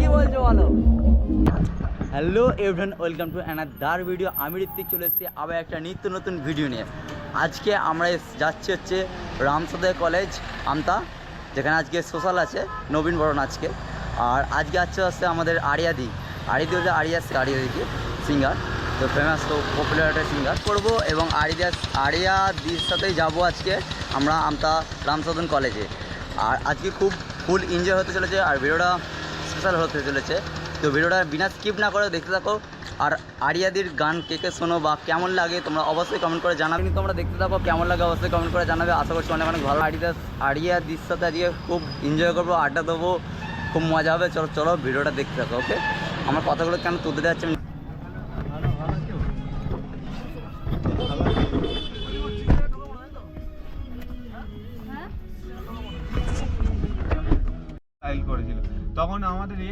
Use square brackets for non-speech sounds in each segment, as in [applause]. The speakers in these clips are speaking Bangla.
কি বলছো বলো? Hello everyone welcome to another video আমি ঋত্বিক, চলে এসেছি আবার একটা নিত্য নতুন ভিডিও নিয়ে। আজকে আমরা যাচ্ছি হচ্ছে রামসদয় কলেজ আমতা, যেখানে আজকে সোশ্যাল আছে, নবীন বরণ আজকে। আর আজকে আছে হচ্ছে আমাদের আরিয়াদি। আরিয়াদি হচ্ছে আরিয়া আরিয়াদিকে সিঙ্গার তো ফেমাস তো পপুলার একটা সিঙ্গার করব এবং আরিয়া আরিয়া দির সাথেই যাব আজকে আমরা আমতা রামসদন কলেজে আর আজকে খুব ফুল এনজয় হতে চলেছে আর ভিডিওটা স্পেশাল হতে চলেছে। তো ভিডিওটা বিনা স্কিপ না করে দেখতে থাকো। আর আরিয়াদির গান কে কে শোনো বা কেমন লাগে তোমরা অবশ্যই কমেন্ট করে জানাবে। কিন্তু তোমরা দেখতে থাকো কেমন লাগে অবশ্যই কমেন্ট করে জানাবে। আশা করছি অনেক অনেক ভালো আরিয়া আরিয়াদির সাথে আজকে খুব এনজয় করব, আড্ডা দেবো, খুব মজা হবে। চলো চলো ভিডিওটা দেখতে থাকো ওকে আমার কথাগুলো কেন তুলতে যাচ্ছে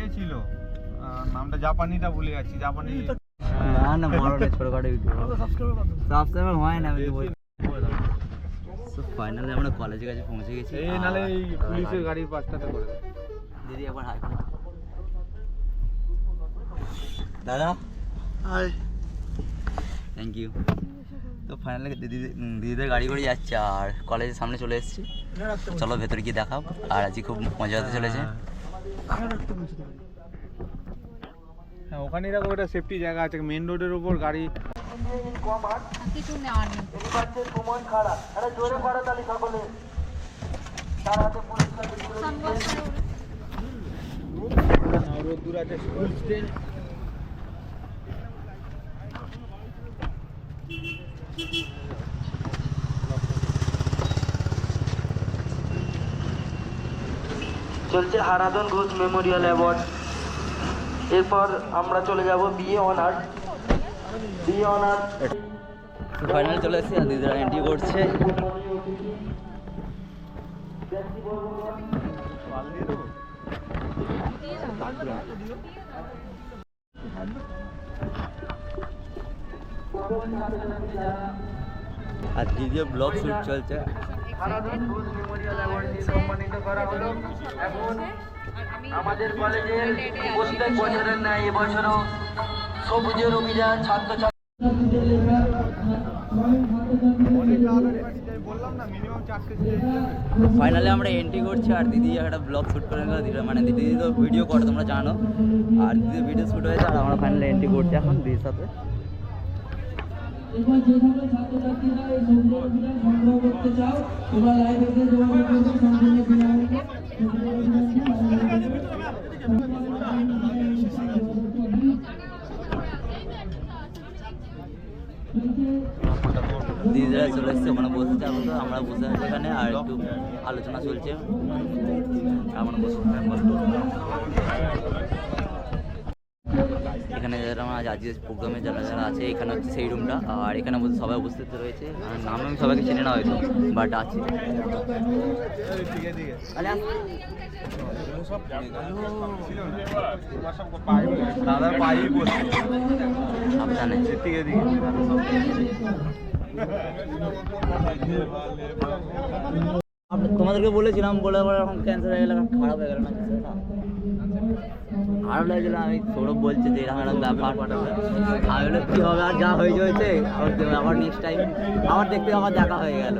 ইয়ে ছিল নামটা জাপানিটা ভুলে যাচ্ছি জাপানি। না না বড় না ছোটখাটো ইউটিউব সাবস্ক্রাইবার হয় না আমি বলি ফাইনালি আমরা কলেজের কাছে পৌঁছে গেছি। এই নালে এই পুলিশের গাড়ির পাশটাতে করে দিদি একবার হাই দাদা? হাই থ্যাংক ইউ তো ফাইনালি দিদি দিদিদের গাড়ি করে যাচ্ছে আর কলেজের সামনে চলে এসেছি। চলো ভেতরে গিয়ে দেখাও। আর আজকে খুব মজা হতে চলেছে। হ্যাঁ ওখানে এরকম একটা সেফটি জায়গা আছে মেন রোডের উপর গাড়ি। কিছু নেওয়ার নেই সানগ্লাস রোদ্দুর আছে স্কুল স্টেজ চলছে হারাধন ঘোষ মেমোরিয়াল অ্যাওয়ার্ড। এরপর আমরা চলে যাব BA honours BA honours finally চলে এসেছি আর দিদিরা এন্ট্রি করছে। আর দিদিও ব্লগ শুট চলছে। হারাধন ঘোষ মেমোরিয়াল অ্যাওয়ার্ড দিয়ে সম্মানিত করা হলো। এখন আমাদের কলেজের প্রত্যেক বছরের ন্যায় এবছরও সবুজের অভিযান ছাত্রছাত্রী বললাম না মিনিমাম চারটে স্টেজ ফাইনালি আমরা এন্ট্রি করছি আর দিদি একটা ব্লগ শুট করে নিল। দিদি মানে দিদি তো ভিডিও করে তোমরা জানো। আর দিদি ভিডিও শুট হয়েছে আর আমরা ফাইনালি এন্ট্রি করছি এখন দিদির সাথে। এবার যেভাবে ছাত্রছাত্রীরা এই সৌন্দর্য অভিযান সংগ্রহ করতে চাও এবার লাইব্রেরিতে যোগাযোগ করবে সম্পূর্ণ বিনামূল্যে দিদিরা চলে এসছে, ওখানে বসেছে আপাতত। আমরা বসে আছি এখানে, আর একটু আলোচনা চলছে। আমরা বসে যারা আমার আজকের প্রোগ্রামে যারা যারা আছে এখানে হচ্ছে সেই রুমটা আর এখানে বসে সবাই উপস্থিত রয়েছে। আর নাম আমি সবাইকে চিনি না হয়তো বাট আছে। দাদার পায়ে বসে। সাবধানে। এদিকে এদিকে। তোমাদেরকে বলেছিলাম বলে আবার এখন ক্যান্সার হয়ে গেল খারাপ হয়ে গেল না খারাপ লাগছিল আমি সৌরভ বলছে যে এরকম এরকম ব্যাপার। আমি বলে কী হবে? আর যা হয়েছে হয়েছে? আবার নেক্সট টাইম আবার দেখতে আবার দেখা হয়ে গেল।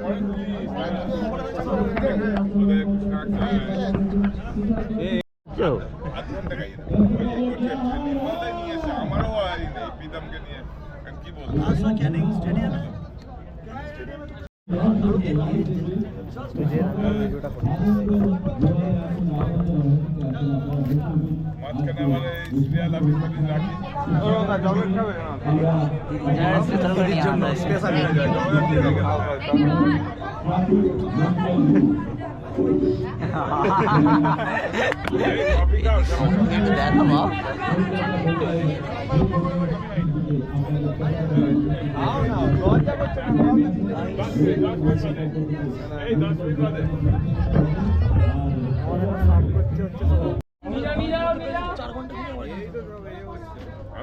বুঝছ? যারা special করে নিয়ে আনতে হয়। দেখো মা।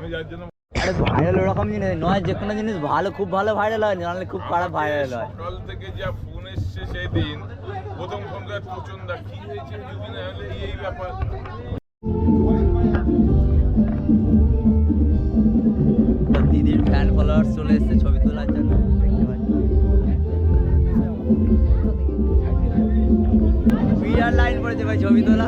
আমি যার জন্য আরে ভাইরাল ওরকম জিনিস নয় যে কোনো জিনিস ভালো খুব ভালো ভাইরাল হয় নাহলে খুব খারাপ ভাইরাল হয়। সকাল থেকে যা ফোন এসছে সেই দিন প্রথম ফোন করে প্রচণ্ড কি হয়েছে জুবিন হলে এই ব্যাপার। দিদির ফ্যান ফলোয়ার্স চলে এসেছে ছবি তোলার জন্য। বিরাট লাইন পড়েছে ভাই ছবি তোলা।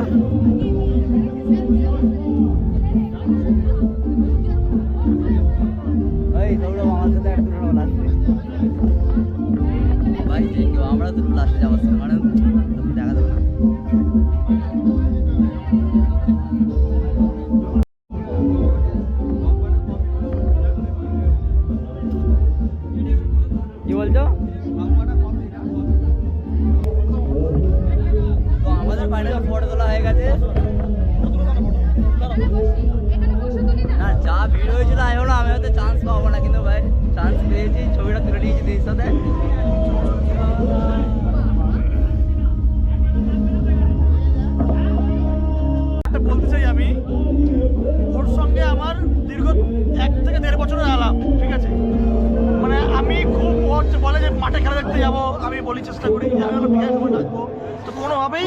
আমি বলি চেষ্টা করি আমি হলো বিহার ডাকবো তো কোনোভাবেই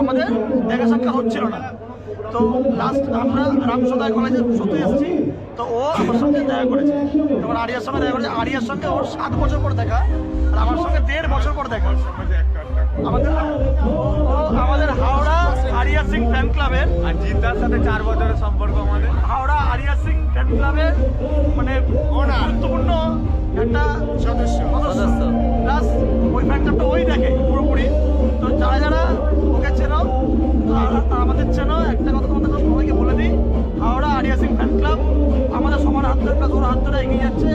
আমাদের দেখা সাক্ষাৎ হচ্ছিল না। তো লাস্ট আমরা রামসদায় কলেজে শুতে এসেছি তো ও আমার সঙ্গে দেখা করেছে। তখন আরিয়ার সঙ্গে দেখা করেছে। আরিয়ার সঙ্গে ওর সাত বছর পর দেখা আর আমার সঙ্গে দেড় বছর পর দেখা। আমাদের আমাদের হাওড়া আরিয়া সিং ফ্যান ক্লাবের আর জিতার সাথে চার বছরের সম্পর্ক আমাদের। হাওড়া আরিয়া সিং ফ্যান ক্লাবের মানে গুরুত্বপূর্ণ একটা সদস্য। সদস্য। প্লাস ওই দেখে পুরোপুরি। তো যারা যারা ওকে চেনো আর আমাদের চেনো একটা কথা তোমাদের সবাইকে বলে দিই হাওড়া আরিয়া সিং ফ্যান ক্লাব আমাদের সবার হাত ধরে প্লাস ওর হাত ধরে এগিয়ে যাচ্ছে।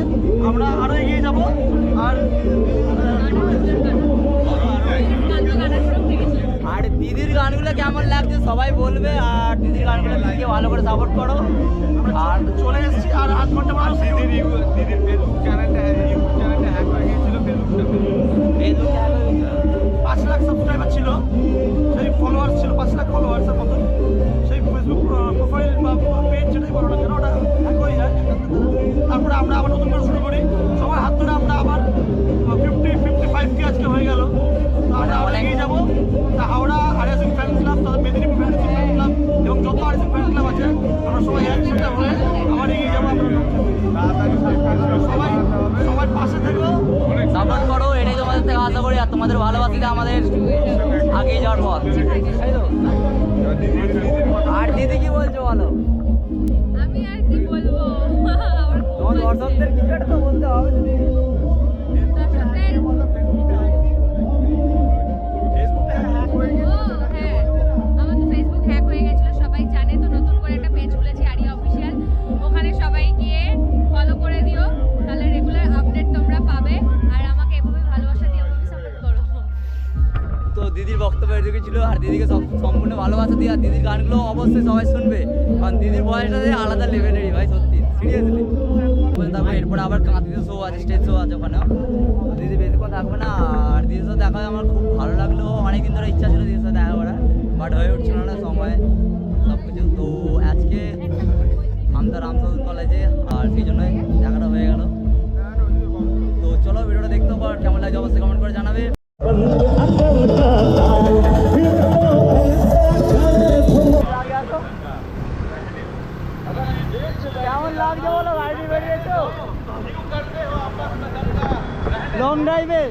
আমরা আরও এগিয়ে যাব। আর আর দিদির গানগুলো কেমন লাগছে সবাই বলবে আর দিদির গানগুলো দিদিকে ভালো করে সাপোর্ট করো। আর চলে এসেছি আর আধ ঘণ্টা দিদির দিদির ফেসবুক চ্যানেলটা ইউটিউব পাঁচ লাখ সাবস্ক্রাইবার ছিল, সেই ফলোয়ার্স ছিল, পাঁচ লাখ ফলোয়ার্সের মতো সেই ফেসবুক প্রোফাইল বা পেজ যেটাই বলো না কেন, ওটা হ্যাক হয়ে তারপরে আমরা আবার নতুন করে শুরু করি। আশা ভালোবাসিটা ভালোবাসিতে আমাদের আগে যাওয়ার পথ তাই তো? আর দিদি কি বলছো বলো? আমি আর কি বলব? তোমার দর্শকদের কিছু একটা তো বলতে হবে দিদি দর্শকদের ও, হ্যাঁ বক্তব্য এটুকু ছিল। আর দিদিকে সম্পূর্ণ ভালোবাসা দিয়ে আর দিদির গানগুলো অবশ্যই সবাই শুনবে। কারণ দিদির বয়সটা যে আলাদা লেভেলেরই ভাই, সত্যি। সিরিয়াসলি তারপরে এরপরে আবার কাঁদিতে শো আছে স্টেজ শো আছে ওখানেও। তো দিদি বেশিক্ষণ থাকবে না। আর দিদির সাথে দেখা আমার খুব ভালো লাগল। অনেকদিন ধরে ইচ্ছা ছিল দিদির সাথে দেখা করার বাট হয়ে উঠছিল না সময়। সব কিছু তো আজকে আমদার রামসাধু কলেজে, আর সেই জন্যই দেখাটা হয়ে গেল। তো চলো, ভিডিওটা দেখতে পার কেমন লাগে অবশ্যই কমেন্ট করে জানাবে। কেমন লাগছে বলো? গাড়ি বেরিয়েছো? লং ড্রাইভে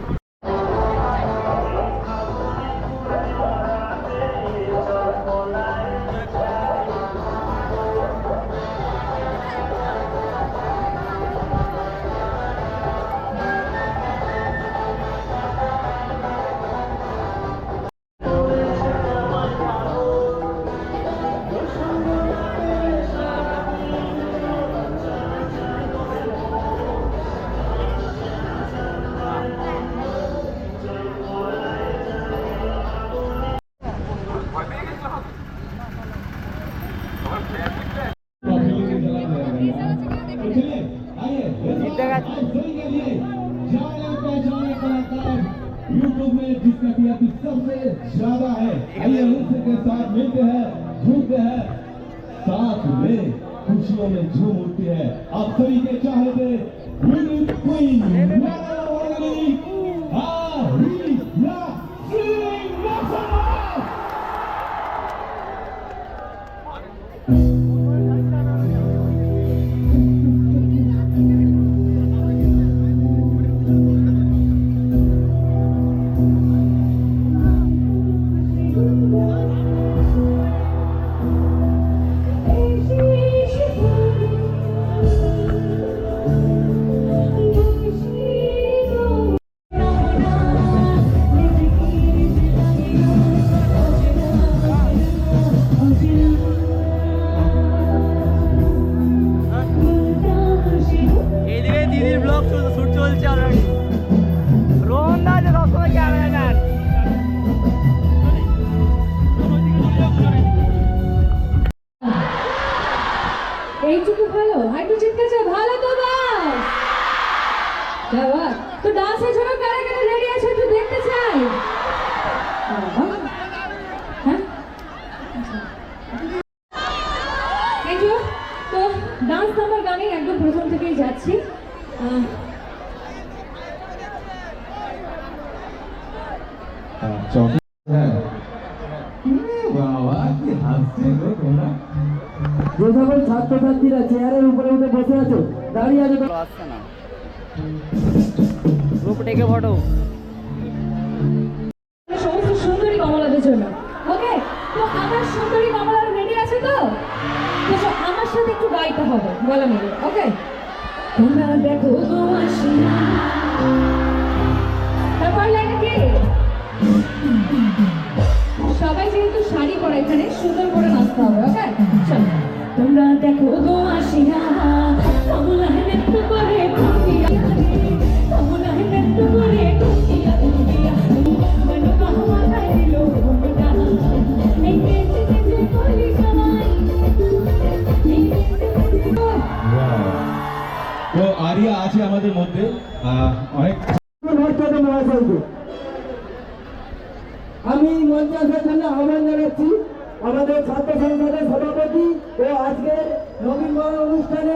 হ্যাঁ বাবা কি হাসছে গো তোমরা যে ছাত্রছাত্রীরা চেয়ারের উপরে উঠে বসে আছো। দাঁড়িয়ে আছো আসছে না গ্রুপ টেকে ফটো সমস্ত সুন্দরী কমলাদের জন্য। ওকে? তো আমার সুন্দরী কমলার রেডি আছে তো? তো আমার সাথে একটু গাইতে হবে গলা মিলে ওকে? তোমরা দেখো গো আসিয়া তোমরা দেখো গো আসিয়া কমলা নৃত্য করে কমলা নৃত্য করে মনো কাহা কলি সবাই তো আরিয়া আছে আমাদের মধ্যে আহ, অনেক আমি মঞ্চে আসার জন্য আহ্বান জানাচ্ছি আমাদের ছাত্র আজকের নবীনবরণ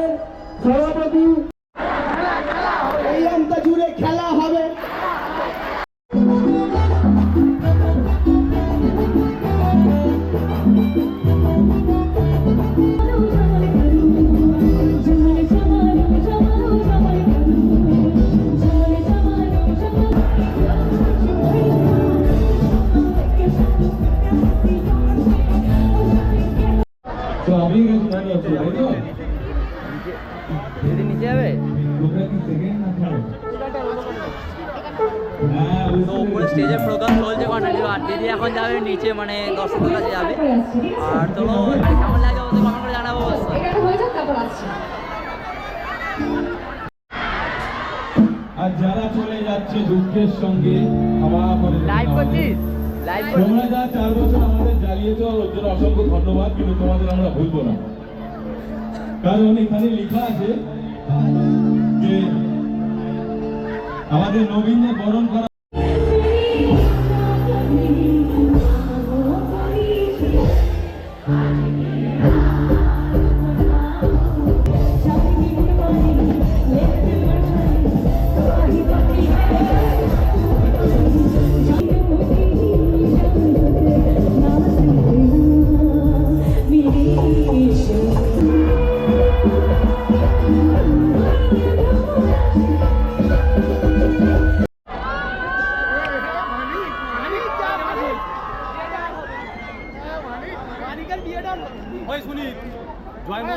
দিদি নিচে যাবে তো উপরে পেরেছি। প্রোগ্রাম চলছে কন্টিনিউ আর দিদি এখন যাবে নিচে মানে দর্শকদের কাছে যাবে। আর চলো কেমন লাগে ওদের কমেন্ট করে জানাব আর যারা চলে যাচ্ছে দুঃখের সঙ্গে লাইভ করছিস? লাইভ তোমরা যা চার বছর আমাদের জ্বালিয়েছ ওর জন্য অসংখ্য ধন্যবাদ কিন্তু তোমাদের আমরা ভুলবো না। কারণ এখানে লেখা আছে যে আমাদের নবীনের বরণ করা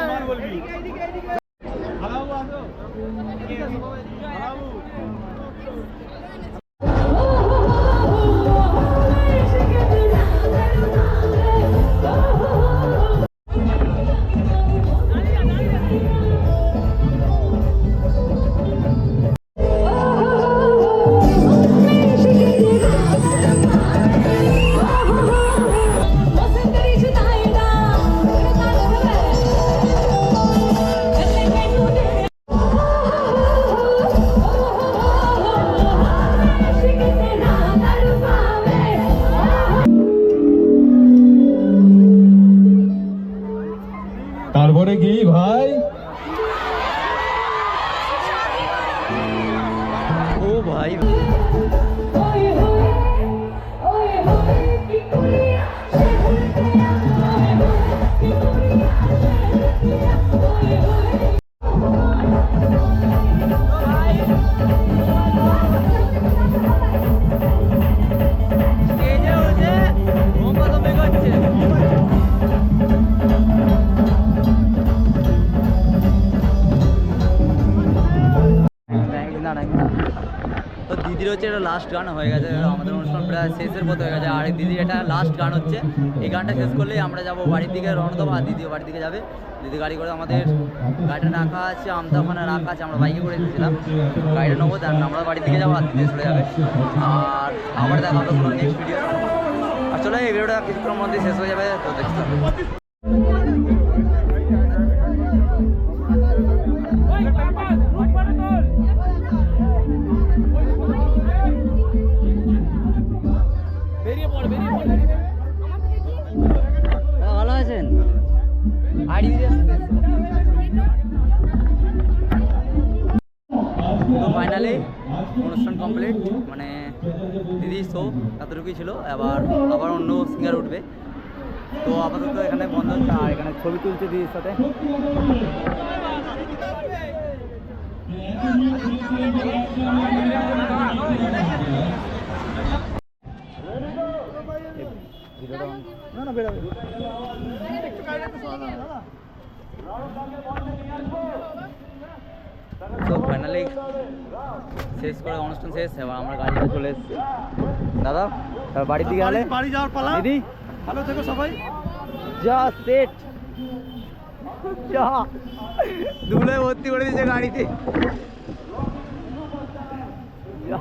তারপরে লাস্ট গান হয়ে গেছে। আমাদের অনুষ্ঠান প্রায় শেষের মতো হয়ে গেছে। আর দিদির এটা লাস্ট গান হচ্ছে। এই গানটা শেষ করলেই আমরা যাব বাড়ির দিকে রওনা দেবো আর দিদিও বাড়ির দিকে যাবে। দিদি গাড়ি করে আমাদের গাড়িটা রাখা আছে আমতা ওখানে রাখা আছে। আমরা বাইকে করে এসেছিলাম। গাড়িটা নেব তার আমরা বাড়ির দিকে যাব, আর দিদি চলে যাবে। আর আবার দেখা হবে নেক্সট ভিডিও আর চলো, এই ভিডিওটা কিছুক্ষণের মধ্যে শেষ হয়ে যাবে। তো দেখতে কমপ্লিট মানে দিদি শো এতটুকুই ছিল। আবার আবার অন্য সিঙ্গার উঠবে। তো আপাতত এখানে বন্ধ হচ্ছে এখানে ছবি তুলছে দিদির সাথে। না না তো ফাইনালি শেষ করে অনুষ্ঠান শেষ এবার আমরা গাড়িতে চলে এসেছি। দাদা বাড়ির দিকে গেলে? বাড়ি- যাওয়ার পালা। দিদি? ভালো থেকো সবাই। যা সেট যা। ধুলে ভর্তি করে দিয়েছে গাড়িতে। যা।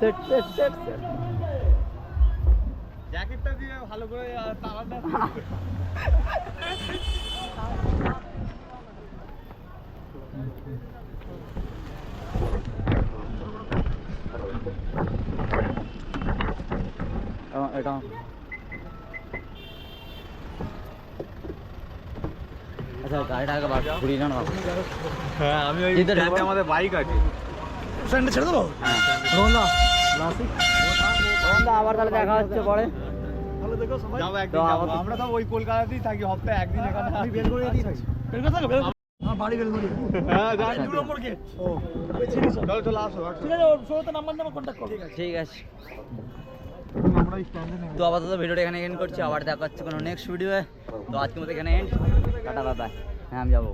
সেট সেট সেট সেট জ্যাকেটটা দিয়ে ভালো করে তালাটা [laughs] এটা- এটা আচ্ছা গাড়িটা আগে বার ঘুরিয়ে জানো হ্যাঁ আমি ওই এদের আমাদের বাইক আছে স্ট্যান্ডে ছেড়ে দেবো হ্যাঁ রোহনদা বন্ধু, আবার তাহলে দেখা হচ্ছে পরে আমরা তো ওই কলকাতাতেই থাকি হপ্তাহে একদিন এখানে আমি বের করে থাকি বের থাকো বাড়ি হ্যাঁ যাই। দু নম্বর গেট ও আমি চিনি সব চলো চলো আসো আসো। ঠিক আছে ওর নাম্বার নাম্বার কন্ট্যাক্ট করো। ঠিক আছে। আমরা তো আপাতত ভিডিওটা এখানে এন্ড করছি আবার দেখা হচ্ছে কোনো নেক্সট ভিডিও তো আজকের মতো এখানে এন্ড টাটা বাই হ্যাঁ আমি যাব।